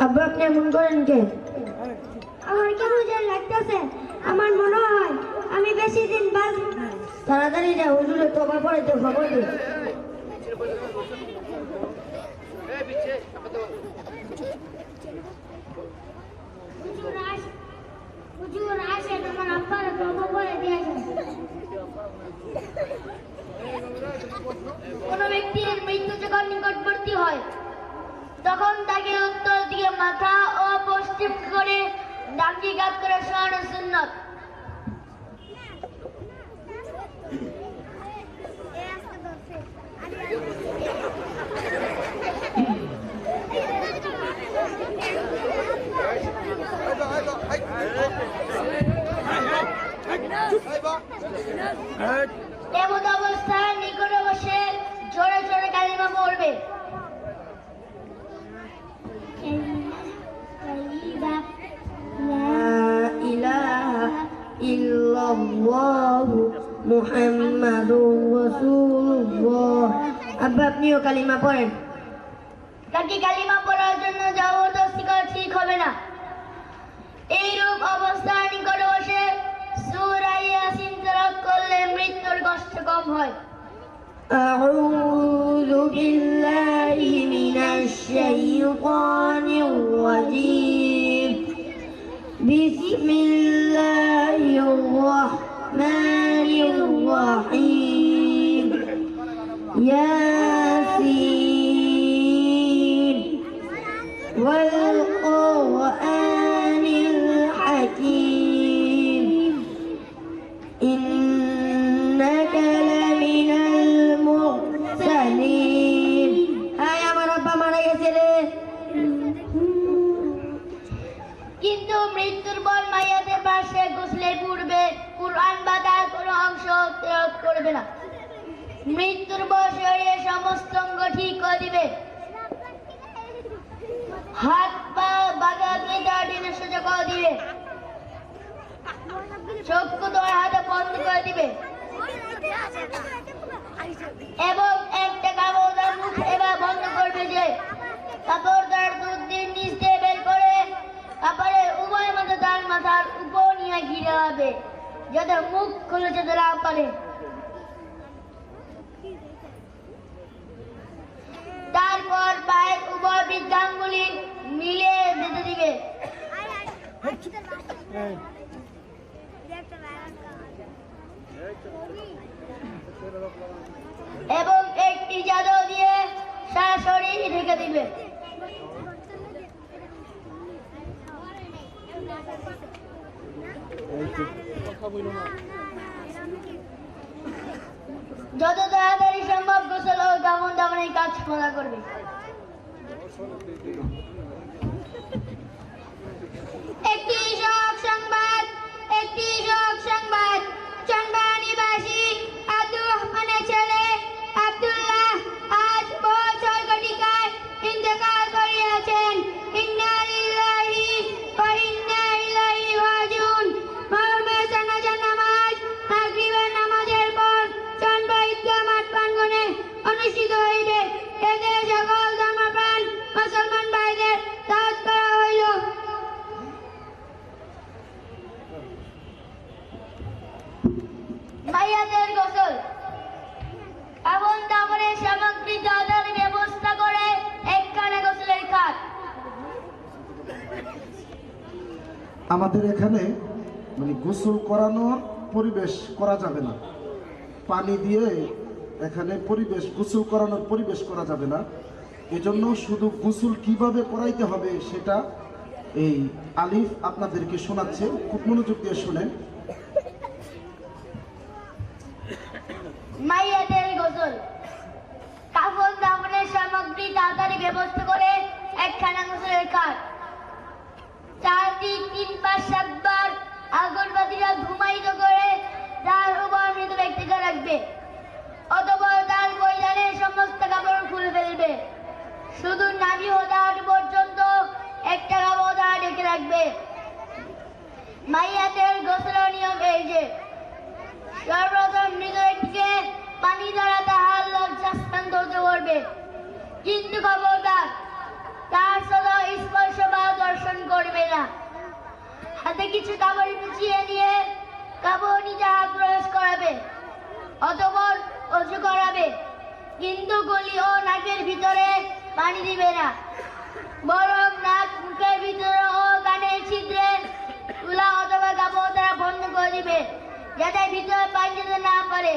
আব্বা আপনি এমন করেন কে? আমার কেমন যেন লাগতেছে? আমার মনে হয় আমি বেশি দিন না। তাড়াতাড়ি যা হুজুরে তোমার পরে তো খবর দিই হুজুর আসে, তোমার আব্বার খবর করে দিয়েছে কোনো ব্যক্তির মৃত্যু যখন নিকটবর্তী হয়, তখন তাকে উত্তর দিকে মাথা ও পশ্চিম করে ডাকি গাত করে শোয়ানো সুন্নত। হ্যাঁ। এমন অবস্থায় নিকটে বসে জোরে জোরে কালিমা পড়বে আপনিও কালিমা পড়েন। তাকে কালিমা পড়ার জন্য জবরদস্তি করা ঠিক হবে না। এই কম হয় أعوذ بالله من الشيطان الرجيم بسم الله الرحمن الرحيم মৃত্যুর পর মাইয়াদের পাশে গোসলের পূর্বে কুরআন বা তার কোনো অংশ তেলাওয়াত করবে না। মৃত্যুর পর শরীরের সমস্ত অঙ্গ ঠিক করে দিবে। হাত পা বাগা দিয়ে তার দিনে করে দিবে। চক্ষু তোমার হাতে বন্ধ করে দিবে এবং একটা কাপড় তার মুখ এবার বন্ধ করবে যে কাপড় তার দুধ দিয়ে নিচ দিয়ে বের করে কাপড়ের উভয় মাথা তার মাথার উপর নিয়ে ঘিরে হবে যাতে মুখ খুলে যেতে না পারে তারপর পায়ের উভয় বৃদ্ধাঙ্গুলি মিলে বেঁধে দিবে। এবং একটি জাদু দিয়ে সারা শরীর ঢেকে দিবে। যত তাড়াতাড়ি সম্ভব গোসল ও দামন দামন এই কাজ সমাধা করবে। একটি শোক সংবাদ একটি শোক সংবাদ চন্দ্রা নিবাসী আব্দুর রহমানের ছেলে মাইয়াদের গোসল। এমন দামনের সামগ্রী দাদার ব্যবস্থা করে একখানে গোসলের খাট। আমাদের এখানে মানে গোসল করানোর পরিবেশ করা যাবে না। পানি দিয়ে এখানে পরিবেশ, গোসল করানোর পরিবেশ করা যাবে না। এজন্য শুধু গোসল কীভাবে করাইতে হবে সেটা এই আলিফ আপনাদেরকে শোনাচ্ছে। খুব মনোযোগ দিয়ে শুনেন। মাইয়াদের গোসল কাপড় দামনের সামগ্রী তাড়াতাড়ি ব্যবস্থা করে একখানা গোসলের খাট চারটি তিন পাঁচ সাতবার আগরবাতিরা ধুমায়িত করে তার উপর মৃত ব্যক্তিকে রাখবে। অতপর তার পরিধানের সমস্ত কাপড় খুলে ফেলবে। শুধু নাভি হোদার পর্যন্ত একটা কাপড় দ্বারা ঢেকে রাখবে। মাইয়াদের গোসল সর্বপ্রথম মৃত ব্যক্তিকে পানি দ্বারা তাহার লজ্জাস্থান ধরতে করবে। কিন্তু খবরদার তার সদা স্পর্শ বা দর্শন করবে না। হাতে কিছু কাপড় মুছিয়ে নিয়ে কাপড় নিজে হাত প্রবেশ করাবে, অতপর অজু করাবে। কিন্তু গলি ও নাকের ভিতরে পানি দিবে না। বরং নাক, মুখের ভিতরে ও কানের ছিদ্রে তুলা অথবা কাপড় দ্বারা বন্ধ করে দিবে, যাতে ভিতরে পানি যেতে না পারে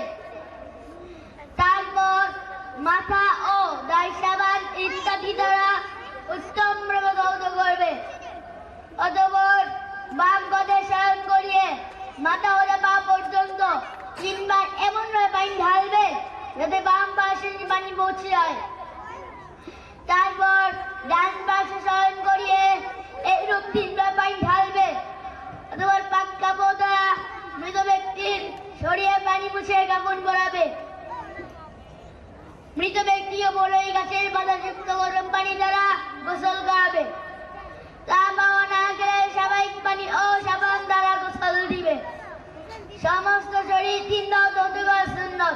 মাথা ও দায় সাবান ইত্যাদি দ্বারা উত্তম ধৌত করবে। অতপর বাম পদে শয়ন করিয়ে মাথা হলে পা পর্যন্ত তিনবার এমন ভাবে পানি ঢালবে যাতে বাম পাশে পানি পৌঁছে যায়। তারপর ডান পাশে শয়ন করিয়ে এইরূপ তিনবার পানি ঢালবে। অতপর পাক কাপড় দ্বারা মৃত ব্যক্তির শরীরে পানি মুছে কাপড় পরাবে মৃত ব্যক্তিকে বড়ই গাছের পাতা যুক্ত গরম পানি দ্বারা গোসল করাবে। তা না গেলে স্বাভাবিক পানি ও সাবান দ্বারা গোসল দিবে। সমস্ত শরীর তিন ধৌত করা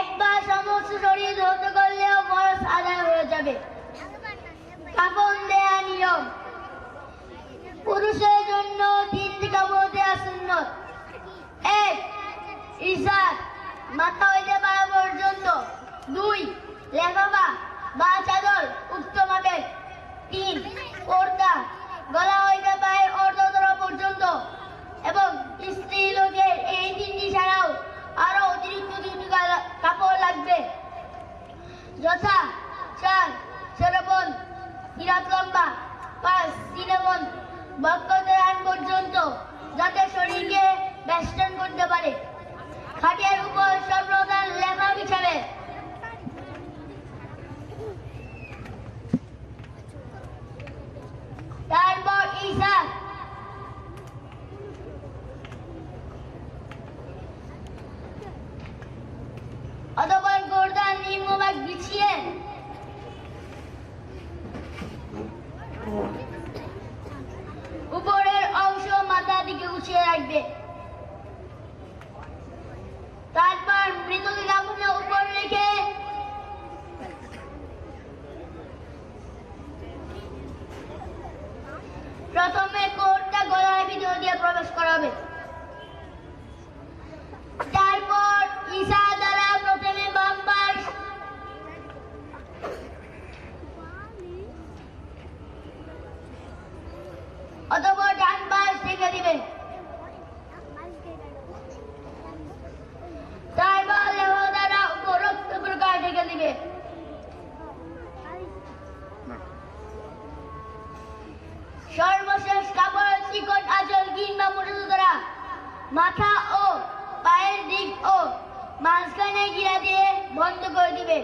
একবার সমস্ত শরীর ধৌত করলেও বরস আদায় হয়ে যাবে। কাপড় দেয়া নিয়ম। পুরুষের জন্য তিনটি কাপড় দেয়া সুন্নত এক ইসার মাথা হইতে দুই লেফাফা বা চাদর উক্ত মাপে। তিন পর্দা গলা হইতে পায়ে অর্ধতর পর্যন্ত। এবং স্ত্রী লোকের এই তিনটি ছাড়াও আরও অতিরিক্ত দুটি কাপড় লাগবে। যথা, চার সেরপন হিরাত লম্বা, পাঁচ সিনেমন বক্ষদেরান পর্যন্ত যাতে শরীরকে বেষ্টন করতে পারে খাটিয়ার উপর সর্বদান লেখা বিছাবে তারপর ঈশা অতপর গোর্দান নিম্নভাগ বিছিয়ে উপরের অংশ মাথা দিকে উঠিয়ে রাখবে তারপর মৃতকে কাপড়ে উপর রেখে প্রথমে কোটটা গলার ভিতর দিয়ে প্রবেশ করাবে তারপর ঈশা দ্বারা প্রথমে বাম পাশ অতপর ডান পাশ ঢেকে দিবে তারপর লেহ দ্বারা উপরোক্ত প্রকার ঢেকে দিবে সর্বশেষ কাপড় চিকট আঁচল কিংবা মোটর দ্বারা মাথা ও পায়ের দিক ও মাঝখানে গিরা দিয়ে বন্ধ করে দিবে।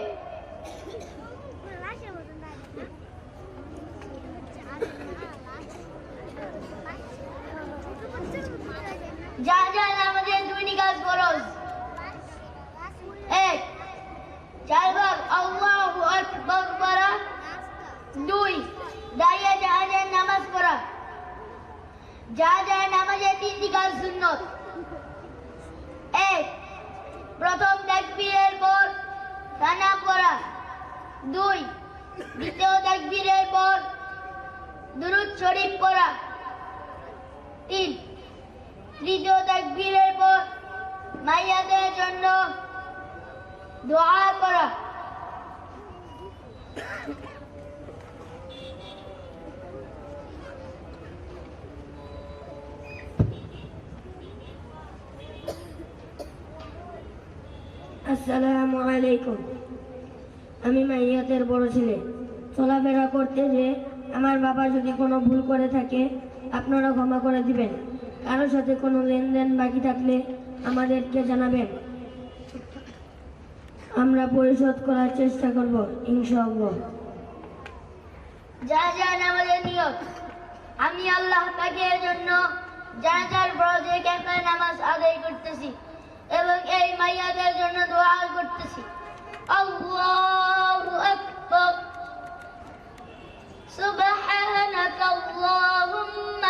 যা যা নামাজের দুইটি কাজ ফরজ। এক চারবার আল্লাহু আকবার পড়া দুই, দাঁড়িয়ে জাহাজের নামাজ পড়া। যা যা, নামাজের তিনটি কাজ সুন্নত এক প্রথম তাকবীরের পর সানা পড়া দুই, দ্বিতীয় তাকবীরের পর দুরুদ শরীফ পড়া। তিন, তৃতীয় তাকবীরের পর মাইয়াদের জন্য দোয়া করা। আসসালামু আলাইকুম। আমি মাইয়াতের বড় ছেলে। চলাফেরা করতে যে আমার বাবা যদি কোনো ভুল করে থাকে, আপনারা ক্ষমা করে দিবেন। কারোর সাথে কোনো লেনদেন বাকি থাকলে আমাদেরকে জানাবেন। আমরা পরিশোধ করার চেষ্টা করব, ইনশাআল্লাহ। যা যা নামাজের নিয়ত। আমি আল্লাহ পাকের জন্য জানাজার ফরজে ক্যাফে নামাজ আদায় করতেছি এবং এই মাইয়াদের জন্য দোয়া করতেছি। الله أكبر. سبحانك اللهم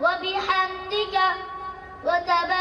وبحمدك وتبارك